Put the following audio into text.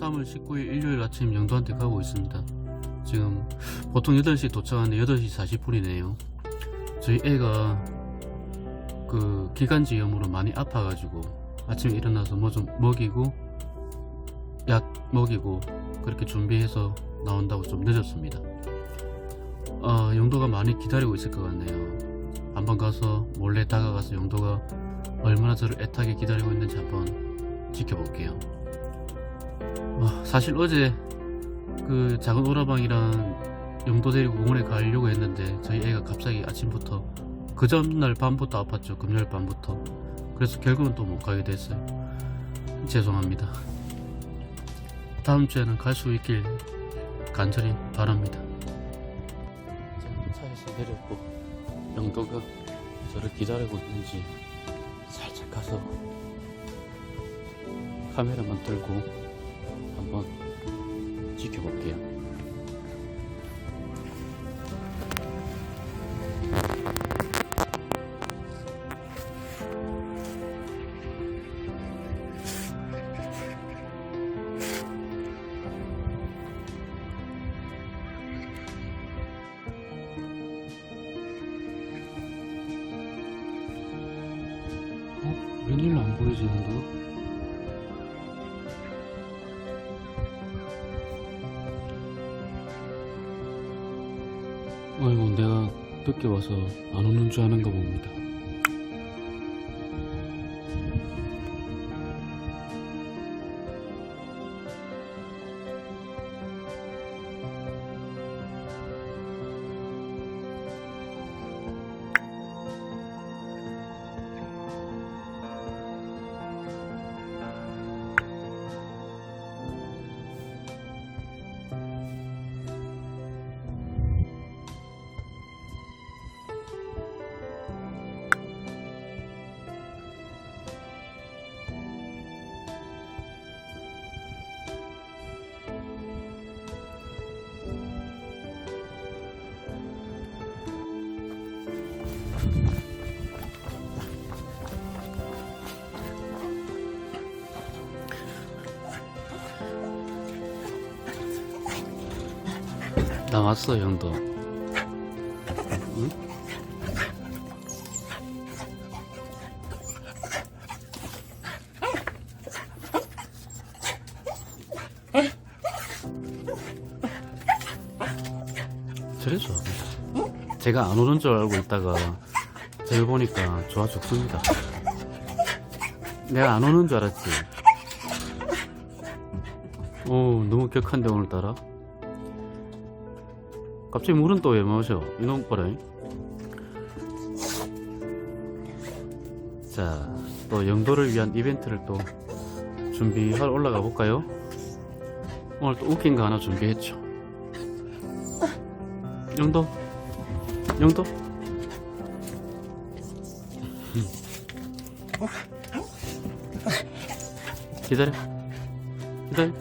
3월 19일 일요일 아침 영도한테 가고 있습니다. 지금 보통 8시 도착하는데 8시 40분이네요. 저희 애가 그 기관지염으로 많이 아파가지고 아침에 일어나서 뭐 좀 먹이고 약 먹이고 그렇게 준비해서 나온다고 좀 늦었습니다. 어, 영도가 많이 기다리고 있을 것 같네요. 한번 가서 몰래 다가가서 영도가 얼마나 저를 애타게 기다리고 있는지 한번 지켜볼게요. 어, 사실 어제 그 작은 오라방이랑 영도 데리고 공원에 가려고 했는데 저희 애가 갑자기 아침부터 그 전날 밤부터 아팠죠. 금요일 밤부터. 그래서 결국은 또 못 가게 됐어요. 죄송합니다. 다음 주에는 갈 수 있길 간절히 바랍니다. 차에서 내렸고 영도가 저를 기다리고 있는지 살짝 가서 카메라만 들고 한번 지켜볼게요. 어? 웬일로 안 보이지, 영도? 아이고 내가 늦게 와서 안 오는 줄 아는가 봅니다. 나 왔어 형도. 응? 좋아합니다. 제가 안 오는 줄 알고 있다가 저를 보니까 좋아 죽습니다. 내가 안 오는 줄 알았지. 오 너무 격한데 오늘따라. 갑자기 물은 또 왜 마셔? 이놈 거라. 자, 또 영도를 위한 이벤트를 또 준비하러 올라가 볼까요? 오늘 또 웃긴 거 하나 준비했죠. 영도, 영도. 기다려, 기다려.